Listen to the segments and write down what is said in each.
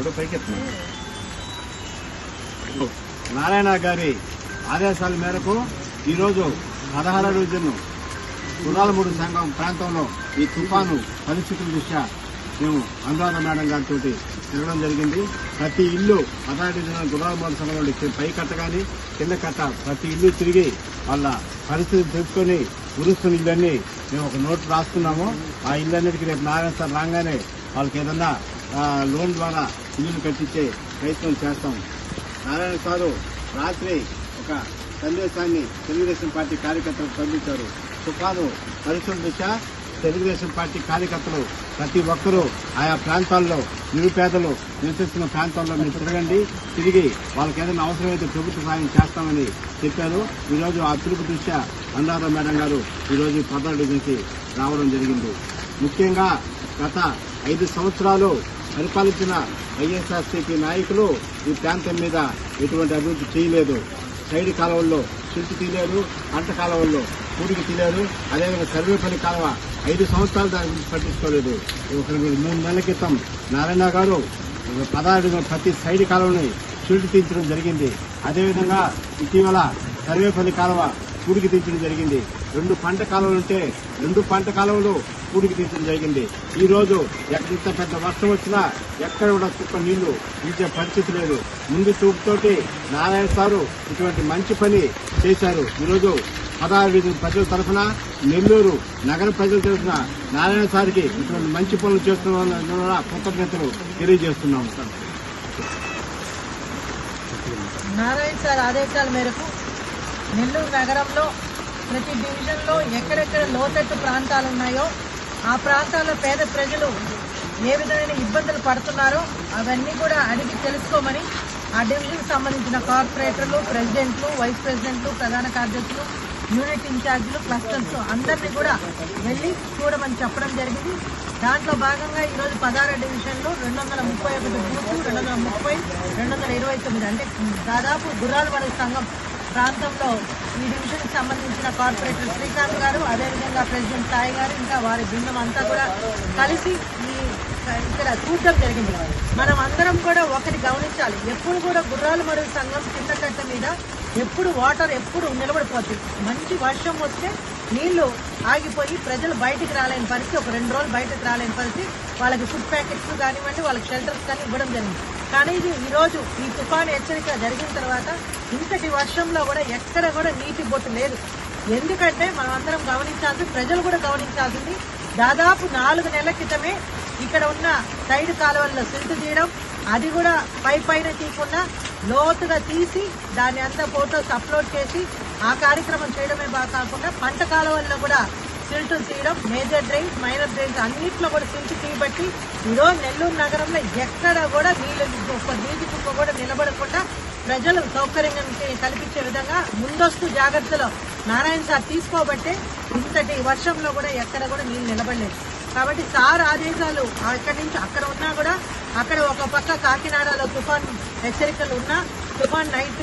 Photo పైకెత్తున్నాను Narayana గారి ఆదేశాల మేరకు ఈరోజు పదహార రోజును కుర్రాలమూడు సంఘం ప్రాంతంలో ఈ తుఫాను పరిస్థితుల దృష్ట్యా మేము అనురాధ మేడం గారితో తిరగడం జరిగింది. ప్రతి ఇల్లు పదహారు డివిజన్ గుర్రాలమూడు సంఘంలో పై కట్ట కానీ కింద కట్ట ప్రతి ఇల్లు తిరిగి వాళ్ళ పరిస్థితి తెలుసుకొని ఉరుస్తున్న ఇళ్ళన్నీ మేము ఒక నోట్ రాస్తున్నాము. ఆ ఇళ్ళన్నిటికీ రేపు నారాయణ సార్ రాగానే వాళ్ళకి ఏదన్నా లోన్ ద్వారా ఇల్లులు కట్టించే ప్రయత్నం చేస్తాం. నారాయణ సారు రాత్రి ఒక సందేశాన్ని తెలుగుదేశం పార్టీ కార్యకర్తలకు పంపించారు. తుఫాను పరిస్థితుల దృష్ట్యా తెలుగుదేశం పార్టీ కార్యకర్తలు ప్రతి ఒక్కరూ ఆయా ప్రాంతాల్లో నిరుపేదలు నివసిస్తున్న ప్రాంతాల్లో మీరు తిరగండి. తిరిగి వాళ్ళకి ఏదైనా అవసరమైతే ప్రభుత్వ సాయం చేస్తామని చెప్పారు. ఈరోజు ఆ పిలుపు దృష్ట్యా అనురాధ మేడం గారు ఈరోజు పదహారు నుంచి రావడం జరిగింది. ముఖ్యంగా గత ఐదు సంవత్సరాలు పరిపాలించిన వైఎస్ఆర్సీపీ నాయకులు ఈ ప్రాంతం మీద ఎటువంటి అభివృద్ధి చేయలేదు. సైడ్ కాలువల్లో శిల్పి తీయలేదు పంట కాలువల్లో కూడికి తీయలేదు. అదేవిధంగా సర్వేపల్లి కాలువ ఐదు సంవత్సరాలు దాని గురించి పట్టించుకోలేదు. ఒక మూడు నెలల క్రితం నారాయణ గారు పదహారు ప్రతి సైడ్ కాలువని షిల్ట్ తీయించడం జరిగింది. అదేవిధంగా ఇటీవల సర్వేపల్లి కాలువ కూడికి తీయడం జరిగింది. రెండు పంట కాలువలు ఉంటే రెండు పంట కాలువలు కూడికి తీర్చడం జరిగింది. ఈ రోజు ఎంత పెద్ద వర్షం వచ్చినా ఎక్కడ కూడా చుక్క నీళ్ళు ఇచ్చే పరిస్థితి లేదు. ముందు చూపుతోటి నారాయణ సారు ఇటువంటి మంచి పని చేశారు. ఈరోజు పదహారు వీధి ప్రజల తరఫున నెల్లూరు నగర ప్రజల తరఫున నారాయణ సార్కి ఇటువంటి మంచి పనులు చేస్తున్న కృతజ్ఞతలు తెలియజేస్తున్నాము నారాయణ సార్ ఆదేశాల మేరకు నెల్లూరు నగరంలో ప్రతి డివిజన్లో ఎక్కడెక్కడ లోతట్టు ప్రాంతాలు ఉన్నాయో ఆ ప్రాంతాల్లో పేద ప్రజలు ఏ విధమైన ఇబ్బందులు పడుతున్నారో అవన్నీ కూడా అడిగి తెలుసుకోమని ఆ డివిజన్కి సంబంధించిన కార్పొరేటర్లు ప్రెసిడెంట్లు వైస్ ప్రెసిడెంట్లు ప్రధాన కార్యదర్శులు యూనిట్ ఇన్ఛార్జీలు క్లస్టర్స్ అందరినీ కూడా వెళ్ళి చూడమని చెప్పడం జరిగింది. దాంట్లో భాగంగా ఈరోజు పదహారు డివిజన్లు రెండు వందల ముప్పై ఒకటి బూతు రెండు వందల ముప్పై రెండు వందల ఇరవై తొమ్మిది. అంటే దాదాపు గుర్రాలవాడ సంఘం ప్రాంతంలో ఈ డివిజన్కి సంబంధించిన కార్పొరేటర్ శ్రీకాంత్ గారు అదేవిధంగా ప్రెసిడెంట్ సాయి గారు ఇంకా వారి బృందం అంతా కూడా కలిసి ఈ ఇక్కడ చూడటం జరిగింది. మనం అందరం కూడా ఒకటి గమనించాలి. ఎప్పుడు కూడా గుర్రాలు మరియు సంఘం కింద కట్ట మీద ఎప్పుడు వాటర్ ఎప్పుడు నిలబడిపోతుంది మంచి వర్షం వస్తే నీళ్ళు ఆగిపోయి ప్రజలు బయటికి రాలేని పరిస్థితి ఒక రెండు రోజులు బయటకు రాలేని పరిస్థితి. వాళ్ళకి ఫుడ్ ప్యాకెట్స్ కానివ్వండి వాళ్ళకి షెల్టర్స్ కానీ ఇవ్వడం జరిగింది. కానీ ఇది ఈరోజు ఈ తుఫాను హెచ్చరిక జరిగిన తర్వాత ఇంతటి వర్షంలో కూడా ఎక్కడ కూడా నీటి బొట్టు లేదు. ఎందుకంటే మనం అందరం గమనించాల్సి ప్రజలు కూడా గమనించాల్సింది దాదాపు నాలుగు నెలల క్రితమే ఇక్కడ ఉన్న సైడ్ కాలువల్లో సిల్ట్ తీయడం అది కూడా పై పైన తీయకుండా లోతుగా తీసి దాన్ని అంతా ఫోటోస్ అప్లోడ్ చేసి ఆ కార్యక్రమం చేయడమే బాగా కాకుండా పంట కాలువల్లో కూడా సిల్ట్ తీయడం మేజర్ డ్రైన్స్ మైనర్ డ్రైన్స్ అన్నింటిలో కూడా సిల్ట్ తీయబట్టి ఈరోజు నెల్లూరు నగరంలో ఎక్కడ కూడా నీళ్ళు ఒక నీటి కుక్క కూడా నిలబడకుండా ప్రజలు సౌకర్యంగా కల్పించే విధంగా ముందస్తు జాగ్రత్తలు నారాయణ సార్ తీసుకోబట్టే ఇంతటి వర్షంలో కూడా ఎక్కడ కూడా నీళ్ళు నిలబడలేదు. కాబట్టి సార్ ఆదేశాలు అక్కడి నుంచి అక్కడ ఉన్నా కూడా అక్కడ ఒక పక్క కాకినాడలో తుఫాన్ హెచ్చరికలు ఉన్నా తుఫాన్ నైట్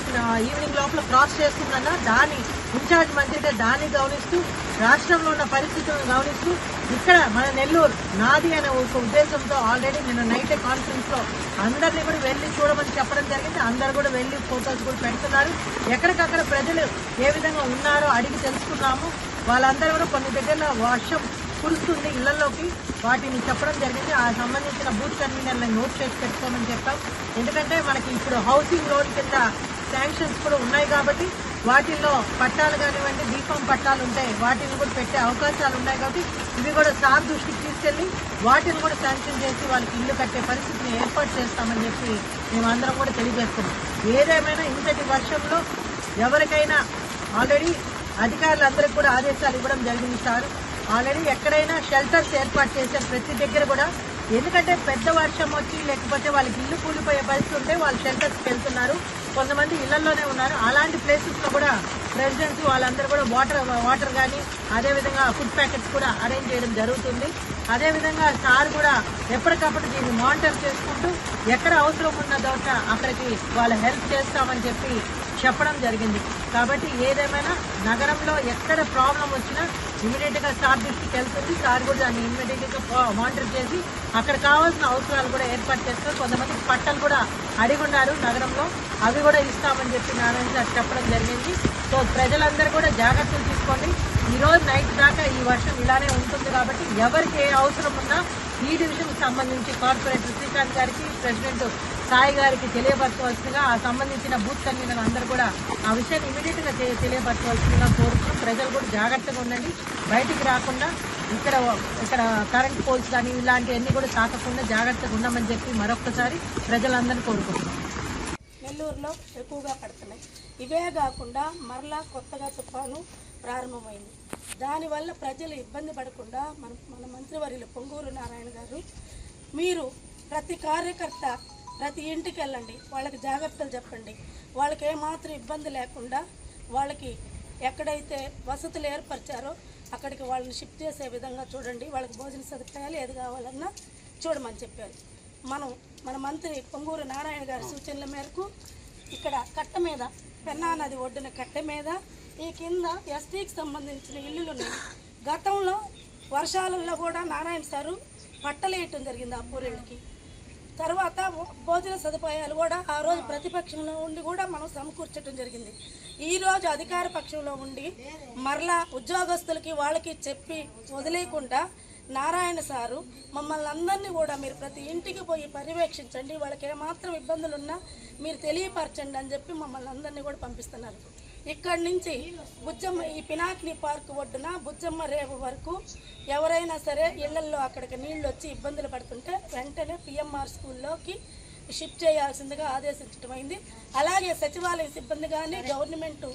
ఈవినింగ్ లోపల క్రాస్ చేస్తుందన్న దాని ఇన్ఛార్జ్ మంత్రిగా దాన్ని గమనిస్తూ రాష్ట్రంలో ఉన్న పరిస్థితులను గమనిస్తూ ఇక్కడ మన నెల్లూరు నాది అనే ఒక ఉద్దేశంతో ఆల్రెడీ నిన్న నైట్ కాన్ఫరెన్స్లో అందరినీ కూడా వెళ్ళి చూడమని చెప్పడం జరిగింది. అందరు కూడా వెళ్ళి ఫోటోస్ కూడా పెడుతున్నారు. ఎక్కడికక్కడ ప్రజలు ఏ విధంగా ఉన్నారో అడిగి తెలుసుకున్నాము. వాళ్ళందరూ కూడా కొన్ని దగ్గర వర్షం కురుస్తుంది ఇళ్ళలోకి. వాటిని చెప్పడం జరిగింది. ఆ సంబంధించిన బూత్ కన్వీనర్లను నోట్ చేసి పెట్టుకోమని చెప్పాం. ఎందుకంటే మనకి ఇప్పుడు హౌసింగ్ లోన్ కింద శాంక్షన్స్ కూడా ఉన్నాయి కాబట్టి వాటిల్లో పట్టాలు కానివ్వండి బీఫామ్ పట్టాలు ఉంటాయి వాటిని కూడా పెట్టే అవకాశాలు ఉన్నాయి కాబట్టి ఇవి కూడా సార్ దృష్టికి తీసుకెళ్ళి వాటిని కూడా శాంక్షన్ చేసి వాళ్ళకి ఇల్లు కట్టే పరిస్థితిని ఏర్పాటు చేస్తామని చెప్పి మేమందరం కూడా తెలియజేస్తున్నాం. ఏదేమైనా ఇంతటి వర్షంలో ఎవరికైనా ఆల్రెడీ అధికారులందరికీ కూడా ఆదేశాలు ఇవ్వడం జరిగింది సార్. ఆల్రెడీ ఎక్కడైనా షెల్టర్స్ ఏర్పాటు చేసే ప్రతి దగ్గర కూడా ఎందుకంటే పెద్ద వర్షం వచ్చి లేకపోతే వాళ్ళకి ఇల్లు కూలిపోయే పరిస్థితి ఉంటే వాళ్ళు షెల్టర్స్కి వెళ్తున్నారు. కొంతమంది ఇళ్ళలోనే ఉన్నారు. అలాంటి ప్లేసెస్లో కూడా ప్రెసిడెంట్స్ వాళ్ళందరూ కూడా వాటర్ వాటర్ కానీ అదేవిధంగా ఫుడ్ ప్యాకెట్స్ కూడా అరేంజ్ చేయడం జరుగుతుంది. అదేవిధంగా సార్ కూడా ఎప్పటికప్పుడు దీన్ని మానిటర్ చేసుకుంటూ ఎక్కడ అవసరం ఉన్న దోట అక్కడికి వాళ్ళ హెల్ప్ చేస్తామని చెప్పి చెప్పడం జరిగింది. కాబట్టి ఏదేమైనా నగరంలో ఎక్కడ ప్రాబ్లం వచ్చినా ఇమీడియట్గా సార్ దృష్టికి వెళ్తుంది. సార్ కూడా దాన్ని ఇమీడియట్గా మానిటర్ చేసి అక్కడ కావాల్సిన అవసరాలు కూడా ఏర్పాటు చేస్తారు. కొంతమంది పట్టలు కూడా అడిగి ఉన్నారు నగరంలో. అవి కూడా ఇస్తామని చెప్పి నారాయణ సార్ చెప్పడం జరిగింది. సో ప్రజలందరూ కూడా జాగ్రత్తలు తీసుకోండి. ఈరోజు నైట్ దాకా ఈ వర్షం ఇలానే ఉంటుంది కాబట్టి ఎవరికి ఏ అవసరం ఉన్నా ఈ డివిజన్కి సంబంధించి కార్పొరేటర్ శ్రీకాంత్ గారికి ప్రెసిడెంట్ సాయి గారికి తెలియపరచవలసిందిగా ఆ సంబంధించిన బూత్ కన్వీనర్ అందరూ కూడా ఆ విషయాన్ని ఇమీడియట్గా తెలియపరచవలసిందిగా కోరుతున్నాం ప్రజలు కూడా జాగ్రత్తగా ఉండండి. బయటికి రాకుండా ఇక్కడ ఇక్కడ కరెంట్ పోల్స్ కానీ ఇలాంటివన్నీ కూడా తాకకుండా జాగ్రత్తగా ఉండమని చెప్పి మరొకసారి ప్రజలందరినీ కోరుకుంటున్నాం. నెల్లూరులో ఎక్కువగా పడుతున్నాయి. ఇవే కాకుండా మరలా కొత్తగా తుఫాను ప్రారంభమైంది. దానివల్ల ప్రజలు ఇబ్బంది పడకుండా మన మన మంత్రివర్యులు పొంగూరు నారాయణ గారు మీరు ప్రతి కార్యకర్త ప్రతి ఇంటికి వెళ్ళండి వాళ్ళకి జాగ్రత్తలు చెప్పండి. వాళ్ళకి ఏమాత్రం ఇబ్బంది లేకుండా వాళ్ళకి ఎక్కడైతే వసతులు ఏర్పరిచారో అక్కడికి వాళ్ళని షిఫ్ట్ చేసే విధంగా చూడండి. వాళ్ళకి భోజన సదుపాయాలు ఏది కావాలన్నా చూడమని చెప్పారు. మనం మన మంత్రి పొంగూరు నారాయణ గారి సూచనల మేరకు ఇక్కడ కట్ట మీద పెన్నా నది ఒడ్డున కట్ట మీద ఈ కింద ఎస్టీకి సంబంధించిన ఇల్లులు ఉన్నాయి. గతంలో వర్షాలలో కూడా నారాయణ సారు పట్టలేయటం జరిగింది ఆ పూరేళ్ళకి తర్వాత భోజన సదుపాయాలు కూడా ఆ రోజు ప్రతిపక్షంలో ఉండి కూడా మనం సమకూర్చడం జరిగింది. ఈ రోజు అధికార పక్షంలో ఉండి మరలా ఉద్యోగస్తులకి వాళ్ళకి చెప్పి వదిలేయకుండా నారాయణ సారు మమ్మల్ని అందరినీ కూడా మీరు ప్రతి ఇంటికి పోయి పర్యవేక్షించండి. వాళ్ళకి ఏమాత్రం ఇబ్బందులు ఉన్నా మీరు తెలియపరచండి అని చెప్పి మమ్మల్ని అందరినీ కూడా పంపిస్తున్నారు. ఇక్కడి నుంచి బుజ్జమ్మ ఈ పినాకిని పార్క్ ఒడ్డున బుజ్జమ్మ రేవు వరకు ఎవరైనా సరే ఇళ్ళల్లో అక్కడికి నీళ్ళు వచ్చి ఇబ్బందులు పడుతుంటే వెంటనే పిఎంఆర్ స్కూల్లోకి షిఫ్ట్ చేయాల్సిందిగా ఆదేశించడమైంది అలాగే సచివాలయ సిబ్బంది కానీ గవర్నమెంట్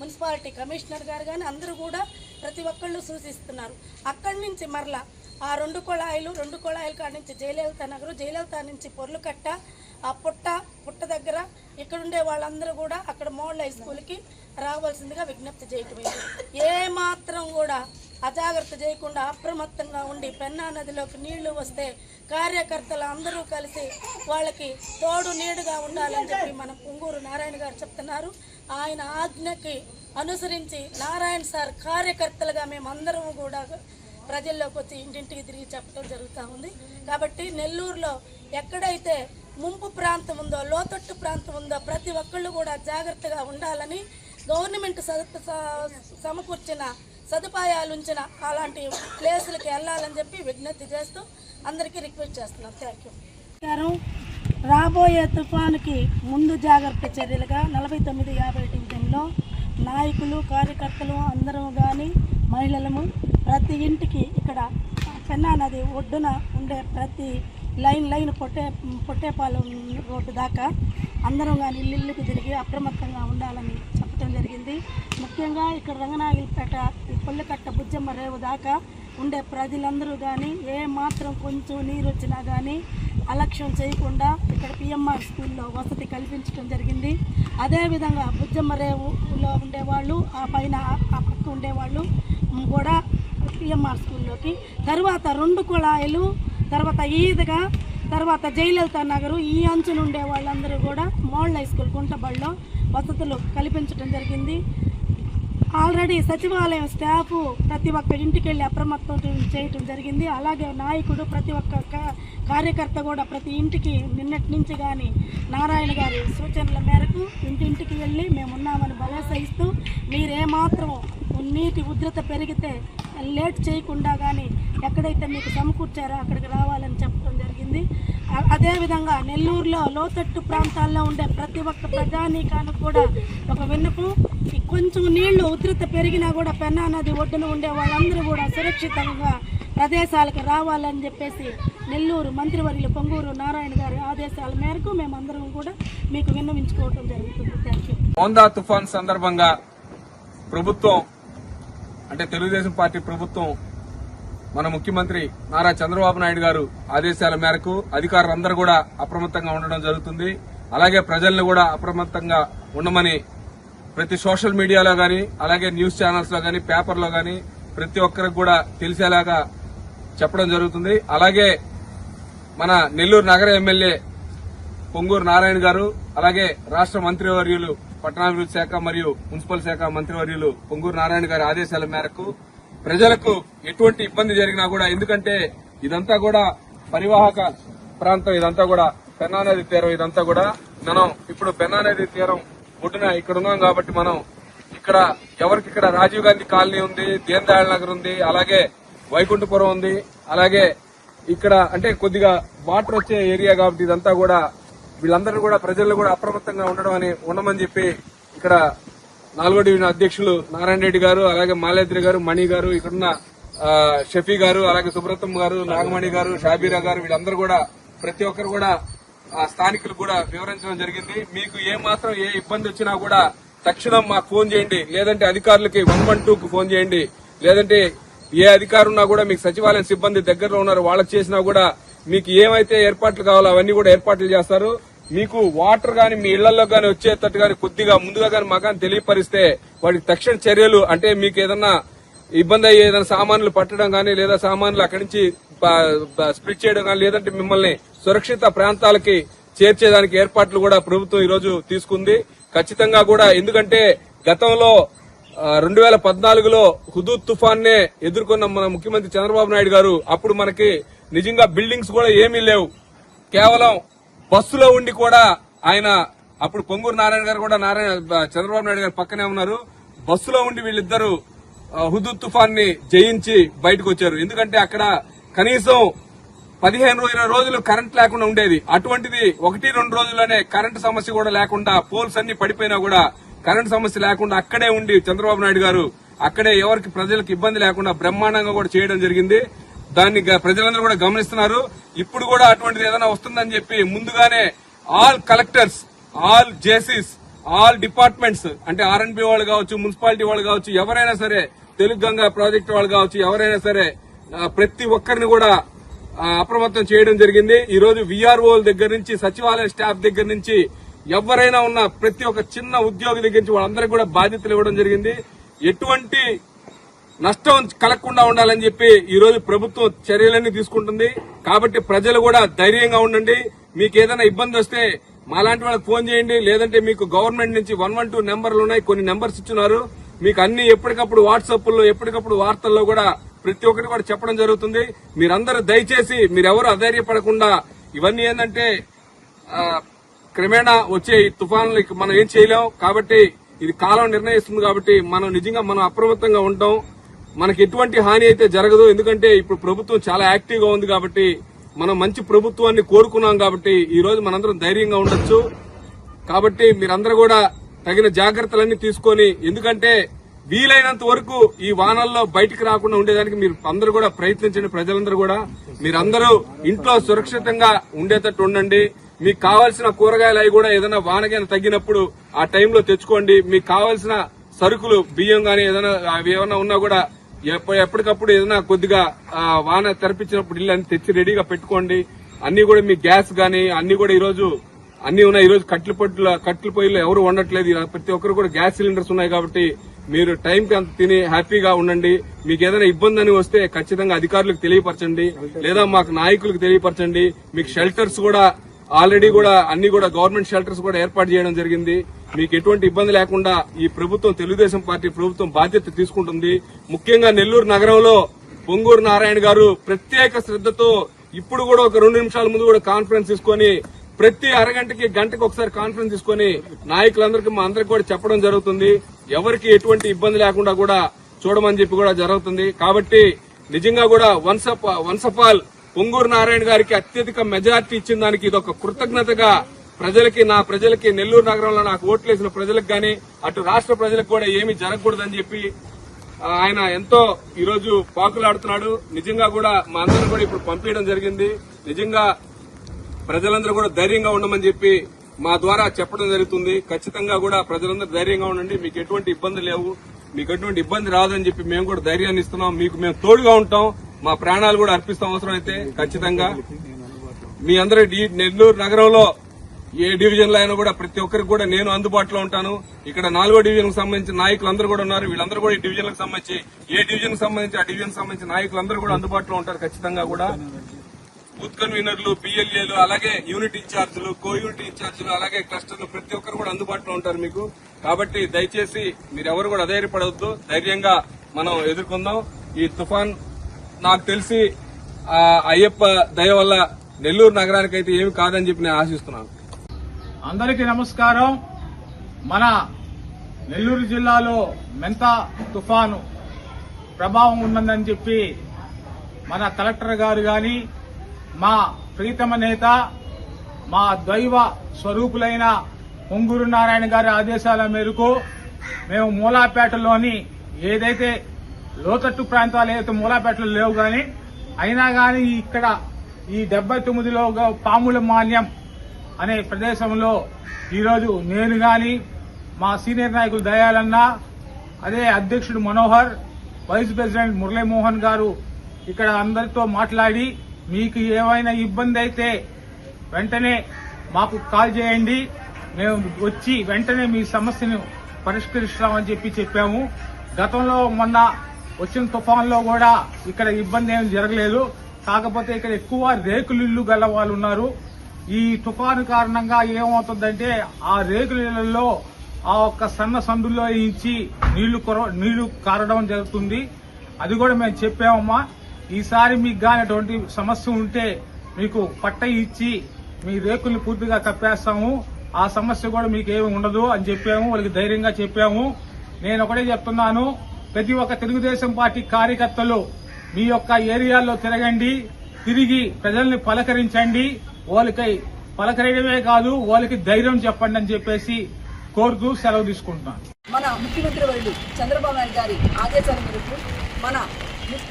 మున్సిపాలిటీ కమిషనర్ గారు కానీ అందరూ కూడా ప్రతి ఒక్కళ్ళు సూచిస్తున్నారు. అక్కడి నుంచి మరలా ఆ రెండు కుళాయిలు రెండు కుళాయిల కాడ నుంచి జయలలిత నగరు జయలలిత నుంచి పొర్లుకట్ట ఆ పుట్ట పుట్ట దగ్గర ఇక్కడ ఉండే వాళ్ళందరూ కూడా అక్కడ మోడల్ హై స్కూల్కి రావాల్సిందిగా విజ్ఞప్తి చేయటమే ఏ మాత్రం కూడా అజాగ్రత్త చేయకుండా అప్రమత్తంగా ఉండి పెన్నా నదిలోకి నీళ్ళు వస్తే కార్యకర్తలు అందరూ కలిసి వాళ్ళకి తోడు నీడుగా ఉండాలని చెప్పి మన పుంగూరు నారాయణ గారు చెప్తున్నారు. ఆయన ఆజ్ఞకి అనుసరించి నారాయణ సార్ కార్యకర్తలుగా మేమందరం కూడా ప్రజల్లోకి వచ్చి ఇంటింటికి తిరిగి చెప్పడం జరుగుతూ ఉంది. కాబట్టి నెల్లూరులో ఎక్కడైతే ముంపు ప్రాంతం ఉందో లోతట్టు ప్రాంతం ఉందో ప్రతి ఒక్కళ్ళు కూడా జాగ్రత్తగా ఉండాలని గవర్నమెంట్ సదు- సమకూర్చిన సదుపాయాలు ఉంచిన అలాంటి ప్లేసులకి వెళ్ళాలని చెప్పి విజ్ఞప్తి చేస్తూ అందరికీ రిక్వెస్ట్ చేస్తున్నాం. థ్యాంక్ యూ రాబోయే తుఫానుకి ముందు జాగ్రత్త చర్యలుగా నలభై తొమ్మిది యాభై డివిజన్లో నాయకులు కార్యకర్తలు అందరూ కానీ మహిళలము ప్రతి ఇంటికి ఇక్కడ పెన్నా నది ఒడ్డున ఉండే ప్రతి లైన్ లైన్ పొట్టే పొట్టేపాలెం రోడ్డు దాకా అందరం కానీ ఇల్లుకి తిరిగి అప్రమత్తంగా ఉండాలని చెప్పడం జరిగింది. ముఖ్యంగా ఇక్కడ రంగనాగిలిపేట ఈ పొల్లకట్ట బుజ్జమ్మ రేవు దాకా ఉండే ప్రజలందరూ కానీ ఏ మాత్రం కొంచెం నీరు వచ్చినా కానీ అలక్ష్యం చేయకుండా ఇక్కడ పిఎంఆర్ స్కూల్లో వసతి కల్పించడం జరిగింది. అదేవిధంగా బుజ్జమ్మ రేవులో ఉండేవాళ్ళు ఆ పైన ఆ పక్క ఉండేవాళ్ళు కూడా పిఎంఆర్ స్కూల్లోకి. తర్వాత రెండు కుళాయిలు తర్వాత ఈదగా తర్వాత జయలలిత నగరు ఈ అంచున ఉండే వాళ్ళందరూ కూడా మోడల్ హై స్కూల్ కుంటబడిలో వసతులు కల్పించడం జరిగింది. ఆల్రెడీ సచివాలయం స్టాఫ్ ప్రతి ఒక్క ఇంటికి వెళ్ళి అప్రమత్తం చేయటం జరిగింది. అలాగే నాయకుడు ప్రతి ఒక్క కా- కార్యకర్త కూడా ప్రతి ఇంటికి నిన్నటి నుంచి కానీ నారాయణ గారి సూచనల మేరకు ఇంటింటికి వెళ్ళి మేము ఉన్నామని భరోసా ఇస్తూ మీరేమాత్రం నీటి ఉధృత పెరిగితే లేట్ చేయకుండా కానీ ఎక్కడైతే మీకు సమకూర్చారో అక్కడికి రావాలని చెప్పడం జరిగింది. అదేవిధంగా నెల్లూరులో లోతట్టు ప్రాంతాల్లో ఉండే ప్రతి ఒక్క ప్రజానీకానికి కూడా ఒక విన్నపం కొంచెం నీళ్ళు ఉధృత పెరిగినా కూడా పెన్నా నది ఒడ్డున ఉండే వాళ్ళందరూ కూడా సురక్షితంగా ప్రదేశాలకు రావాలని చెప్పేసి నెల్లూరు మంత్రివర్యులు పొంగూరు నారాయణ గారి ఆదేశాల మేరకు మేమందరం కూడా మీకు విన్నవించుకోవటం జరుగుతుంది. థ్యాంక్ యూ మోందా తుఫాన్ సందర్భంగా ప్రభుత్వం అంటే తెలుగుదేశం పార్టీ ప్రభుత్వం మన ముఖ్యమంత్రి నారా చంద్రబాబు నాయుడు గారు ఆదేశాల మేరకు అధికారులందరూ కూడా అప్రమత్తంగా ఉండడం జరుగుతుంది. అలాగే ప్రజల్ని కూడా అప్రమత్తంగా ఉండమని ప్రతి సోషల్ మీడియాలో కానీ అలాగే న్యూస్ ఛానల్స్లో కానీ పేపర్లో కానీ ప్రతి ఒక్కరికి కూడా తెలిసేలాగా చెప్పడం జరుగుతుంది. అలాగే మన నెల్లూరు నగర ఎమ్మెల్యే పొంగూరు నారాయణ గారు అలాగే రాష్ట్ర మంత్రివర్యులు పట్టణాభివృద్ధి శాఖ మరియు మున్సిపల్ శాఖ మంత్రివర్యులు పొంగూరు నారాయణ గారి ఆదేశాల మేరకు ప్రజలకు ఎటువంటి ఇబ్బంది జరిగినా కూడా ఎందుకంటే ఇదంతా కూడా పరివాహక ప్రాంతం ఇదంతా కూడా పెన్నా నది తీరం ఇదంతా కూడా మనం ఇప్పుడు పెన్నా నది తీరం ఒడ్డున ఇక్కడ ఉన్నాం కాబట్టి మనం ఇక్కడ ఎవరికి ఇక్కడ రాజీవ్ గాంధీ కాలనీ ఉంది దీన్ దయాళ్ నగర్ ఉంది అలాగే వైకుంఠపురం ఉంది అలాగే ఇక్కడ అంటే కొద్దిగా వాటర్ వచ్చే ఏరియా కాబట్టి ఇదంతా కూడా వీళ్ళందరూ కూడా ప్రజలు కూడా అప్రమత్తంగా ఉండడం అని ఉండమని చెప్పి ఇక్కడ నాలుగో డివిజన్ అధ్యక్షులు నారాయణ రెడ్డి గారు అలాగే మాలేద్రి గారు మణి గారు ఇక్కడున్న షఫీ గారు అలాగే సుబ్రతం గారు నాగమణి గారు షాబీరా గారు వీళ్ళందరూ కూడా ప్రతి ఒక్కరు కూడా ఆ స్థానికులు కూడా వివరించడం జరిగింది. మీకు ఏ మాత్రం ఏ ఇబ్బంది వచ్చినా కూడా తక్షణం మాకు ఫోన్ చేయండి. లేదంటే అధికారులకి వన్ వన్ టూకి ఫోన్ చేయండి. లేదంటే ఏ అధికారున్నా కూడా మీకు సచివాలయం సిబ్బంది దగ్గరలో ఉన్నారు. వాళ్ళకి చేసినా కూడా మీకు ఏమైతే ఏర్పాట్లు కావాలో అవన్నీ కూడా ఏర్పాట్లు చేస్తారు. మీకు వాటర్ గాని మీ ఇళ్ళలో గాని వచ్చేటట్టు గాని కొద్దిగా ముందుగా గాని మాకు తెలియపరిస్తే వాటికి తక్షణ చర్యలు అంటే మీకు ఏదన్నా ఇబ్బంది అయ్యే ఏదైనా సామాన్లు పట్టడం గానీ లేదా సామాన్లు అక్కడి నుంచి స్ప్లిట్ చేయడం గానీ లేదంటే మిమ్మల్ని సురక్షిత ప్రాంతాలకి చేర్చేదానికి ఏర్పాట్లు కూడా ప్రభుత్వం ఈ రోజు తీసుకుంది. ఖచ్చితంగా కూడా ఎందుకంటే గతంలో రెండు వేల పద్నాలుగులో హుదూద్ తుఫాన్నే ఎదుర్కొన్న మన ముఖ్యమంత్రి చంద్రబాబు నాయుడు గారు అప్పుడు మనకి నిజంగా బిల్డింగ్స్ కూడా ఏమీ లేవు. కేవలం బస్సులో ఉండి కూడా ఆయన అప్పుడు పొంగూరు నారాయణ గారు కూడా నారాయణ చంద్రబాబు నాయుడు గారు పక్కనే ఉన్నారు. బస్సులో ఉండి వీళ్ళిద్దరూ హుదూద్ తుఫాన్ని జయించి బయటకు వచ్చారు. ఎందుకంటే అక్కడ కనీసం పదిహేను ఇరవై రోజులు కరెంట్ లేకుండా ఉండేది. అటువంటిది ఒకటి రెండు రోజుల్లోనే కరెంట్ సమస్య కూడా లేకుండా పోల్స్ అన్ని పడిపోయినా కూడా కరెంట్ సమస్య లేకుండా అక్కడే ఉండి చంద్రబాబు నాయుడు గారు అక్కడే ఎవరికి ప్రజలకు ఇబ్బంది లేకుండా బ్రహ్మాండంగా కూడా చేయడం జరిగింది. దాన్ని గ- ప్రజలందరూ కూడా గమనిస్తున్నారు. ఇప్పుడు కూడా అటువంటిది ఏదైనా వస్తుందని చెప్పి ముందుగానే ఆల్ కలెక్టర్స్ ఆల్ జేసీస్ ఆల్ డిపార్ట్మెంట్స్ అంటే ఆర్ఎన్బి వాళ్ళు కావచ్చు మున్సిపాలిటీ వాళ్ళు కావచ్చు ఎవరైనా సరే తెలుగు గంగా ప్రాజెక్టు వాళ్ళు కావచ్చు ఎవరైనా సరే ప్రతి ఒక్కరిని కూడా అప్రమత్తం చేయడం జరిగింది. ఈ రోజు విఆర్ఓల దగ్గర నుంచి సచివాలయ స్టాఫ్ దగ్గర నుంచి ఎవరైనా ఉన్న ప్రతి ఒక్క చిన్న ఉద్యోగి దగ్గర నుంచి వాళ్ళందరికీ కూడా బాధ్యతలు ఇవ్వడం జరిగింది. ఎటువంటి నష్టం కలగకుండా ఉండాలని చెప్పి ఈరోజు ప్రభుత్వం చర్యలన్నీ తీసుకుంటుంది. కాబట్టి ప్రజలు కూడా ధైర్యంగా ఉండండి. మీకు ఏదైనా ఇబ్బంది వస్తే మాలాంటి వాళ్ళకి ఫోన్ చేయండి. లేదంటే మీకు గవర్నమెంట్ నుంచి వన్ వన్ టూ నెంబర్లు ఉన్నాయి. కొన్ని నెంబర్స్ ఇచ్చున్నారు. మీకు అన్ని ఎప్పటికప్పుడు వాట్సాప్లో ఎప్పటికప్పుడు వార్తల్లో కూడా ప్రతి ఒక్కటి కూడా చెప్పడం జరుగుతుంది. మీరందరూ దయచేసి మీరెవరు అధైర్యపడకుండా ఇవన్నీ ఏంటంటే క్రమేణా వచ్చే ఈ తుఫాన్లకి మనం ఏం చేయలేం. కాబట్టి ఇది కాలం నిర్ణయిస్తుంది కాబట్టి మనం నిజంగా మనం అప్రమత్తంగా ఉంటాం. మనకి ఎటువంటి హాని అయితే జరగదు. ఎందుకంటే ఇప్పుడు ప్రభుత్వం చాలా యాక్టివ్గా ఉంది కాబట్టి మనం మంచి ప్రభుత్వాన్ని కోరుకున్నాం కాబట్టి ఈ రోజు మనందరం ధైర్యంగా ఉండొచ్చు. కాబట్టి మీరందరూ కూడా తగిన జాగ్రత్తలన్నీ తీసుకొని ఎందుకంటే వీలైనంత వరకు ఈ వానల్లో బయటికి రాకుండా ఉండేదానికి మీరు అందరూ కూడా ప్రయత్నించండి ప్రజలందరూ కూడా. మీరందరూ ఇంట్లో సురక్షితంగా ఉండేటట్టు ఉండండి. మీకు కావాల్సిన కూరగాయలు అవి కూడా ఏదైనా వానగానే తగ్గినప్పుడు ఆ టైంలో తెచ్చుకోండి. మీకు కావాల్సిన సరుకులు బియ్యం గానీ ఏదైనా అవి ఏమైనా ఉన్నా కూడా ఎప్పటికప్పుడు ఏదైనా కొద్దిగా వాన తెరపించినప్పుడు ఇల్లు అన్ని తెచ్చి రెడీగా పెట్టుకోండి. అన్ని కూడా మీ గ్యాస్ గానీ అన్ని కూడా ఈరోజు అన్ని ఉన్నాయి. ఈరోజు కట్టెల పొట్టుల కట్టెల పొయ్యిలో ఎవరు ఉండట్లేదు ప్రతి ఒక్కరు కూడా గ్యాస్ సిలిండర్స్ ఉన్నాయి కాబట్టి మీరు టైం కి అంత తిని హ్యాపీగా ఉండండి. మీకు ఏదైనా ఇబ్బంది అని వస్తే ఖచ్చితంగా అధికారులకు తెలియపరచండి. లేదా మాకు నాయకులకు తెలియపరచండి. మీకు షెల్టర్స్ కూడా ఆల్రెడీ కూడా అన్ని కూడా గవర్నమెంట్ షెల్టర్స్ కూడా ఏర్పాటు చేయడం జరిగింది. మీకు ఎటువంటి ఇబ్బంది లేకుండా ఈ ప్రభుత్వం తెలుగుదేశం పార్టీ ప్రభుత్వం బాధ్యత తీసుకుంటుంది. ముఖ్యంగా నెల్లూరు నగరంలో పొంగూరు నారాయణ గారు ప్రత్యేక శ్రద్ధతో ఇప్పుడు కూడా ఒక రెండు నిమిషాల ముందు కూడా కాన్ఫరెన్స్ తీసుకొని ప్రతి అరగంటకి గంటకి ఒకసారి కాన్ఫరెన్స్ తీసుకొని నాయకులందరికీ మా అందరికి కూడా చెప్పడం జరుగుతుంది. ఎవరికి ఎటువంటి ఇబ్బంది లేకుండా కూడా చూడమని చెప్పి కూడా జరుగుతుంది. కాబట్టి నిజంగా కూడా once up once of all Ponguru Narayana గారికి అత్యధిక మెజార్టీ ఇచ్చిన దానికి ఇది ఒక కృతజ్ఞతగా ప్రజలకి నా ప్రజలకి నెల్లూరు నగరంలో నాకు ఓట్లేసిన ప్రజలకు గాని అటు రాష్ట్ర ప్రజలకు కూడా ఏమీ జరగకూడదని చెప్పి ఆయన ఎంతో ఈరోజు పాకులాడుతున్నాడు. నిజంగా కూడా మా అందరం కూడా ఇప్పుడు పంపించడం జరిగింది. నిజంగా ప్రజలందరూ కూడా ధైర్యంగా ఉండమని చెప్పి మా ద్వారా చెప్పడం జరుగుతుంది. ఖచ్చితంగా కూడా ప్రజలందరూ ధైర్యంగా ఉండండి. మీకు ఎటువంటి ఇబ్బంది లేవు. మీకు ఎటువంటి ఇబ్బంది రాదని చెప్పి మేము కూడా ధైర్యాన్ని ఇస్తున్నాం. మీకు మేము తోడుగా ఉంటాం. మా ప్రాణాలు కూడా అర్పిస్తాం అవసరం అయితే ఖచ్చితంగా. మీ అందరూ నెల్లూరు నగరంలో ఏ డివిజన్లో అయినా కూడా ప్రతి ఒక్కరికి కూడా నేను అందుబాటులో ఉంటాను. ఇక్కడ నాలుగో డివిజన్కు సంబంధించిన నాయకులు అందరూ కూడా ఉన్నారు. వీళ్ళందరూ కూడా ఈ డివిజన్కి సంబంధించి ఏ డివిజన్ సంబంధించి ఆ డివిజన్ సంబంధించిన నాయకులు అందరూ కూడా అందుబాటులో ఉంటారు ఖచ్చితంగా కూడా. బూత్ కన్వీనర్లు పిఎల్ఏలు అలాగే యూనిట్ ఇన్ఛార్జీలు కో యూనిట్ ఇన్ఛార్జీలు అలాగే క్లస్టర్లు ప్రతి ఒక్కరు కూడా అందుబాటులో ఉంటారు మీకు. కాబట్టి దయచేసి మీరెవరు కూడా అధైర్యపడవద్దు. ధైర్యంగా మనం ఎదుర్కొందాం. ఈ తుఫాన్ నాకు తెలిసి అయ్యప్ప దయ వల్ల నెల్లూరు నగరానికి అయితే ఏమి కాదని చెప్పి నేను ఆశిస్తున్నాను. అందరికీ నమస్కారం. మన నెల్లూరు జిల్లాలో మెంత తుఫాను ప్రభావం ఉన్నదని చెప్పి మన కలెక్టర్ గారు కానీ మా ప్రీతమ నేత మా దైవ స్వరూపులైన పొంగూరు నారాయణ గారి ఆదేశాల మేరకు మేము మూలాపేటలోని ఏదైతే లోతట్టు ప్రాంతాలు ఏదైతే మూలాపేటలో లేవు గాని అయినా గాని ఇక్కడ ఈ డెబ్బై తొమ్మిదిలో పాముల మాన్యం అనే ప్రదేశంలో ఈరోజు నేను గాని మా సీనియర్ నాయకులు దయాలన్న అదే అధ్యక్షుడు మనోహర్ వైస్ ప్రెసిడెంట్ మురళీమోహన్ గారు ఇక్కడ అందరితో మాట్లాడి మీకు ఏమైనా ఇబ్బంది అయితే వెంటనే మాకు కాల్ చేయండి. మేము వచ్చి వెంటనే మీ సమస్యను పరిష్కరిస్తామని చెప్పి చెప్పాము. గతంలో మొన్న వచ్చిన తుఫాన్లో కూడా ఇక్కడ ఇబ్బంది ఏమి జరగలేదు. కాకపోతే ఇక్కడ ఎక్కువ రేకులు ఇల్లు గల వాళ్ళు ఉన్నారు. ఈ తుఫాను కారణంగా ఏమవుతుందంటే ఆ రేకుల ఇళ్ళలో ఆ ఒక్క సన్న సందుల్లో ఇచ్చి నీళ్ళు కొర నీళ్ళు కారడం జరుగుతుంది. అది కూడా మేము చెప్పామమ్మా. ఈసారి మీకు కానీ అటువంటి సమస్య ఉంటే మీకు పట్ట ఇచ్చి మీ రేకుల్ని పూర్తిగా కప్పేస్తాము. ఆ సమస్య కూడా మీకు ఏమి ఉండదు అని చెప్పాము. వాళ్ళకి ధైర్యంగా చెప్పాము. నేను ఒకటే చెప్తున్నాను. ప్రతి ఒక్క తెలుగుదేశం పార్టీ కార్యకర్తలు మీ యొక్క ఏరియాల్లో తిరగండి. తిరిగి ప్రజల్ని పలకరించండి. వాళ్ళకి పలకరేయడమే కాదు వాళ్ళకి ధైర్యం చెప్పండి అని చెప్పేసి కోరుతూ సెలవు తీసుకుంటున్నాను. మన ముఖ్యమంత్రి వర్యులు చంద్రబాబు నాయుడు గారి ఆదేశాల మేరకు మన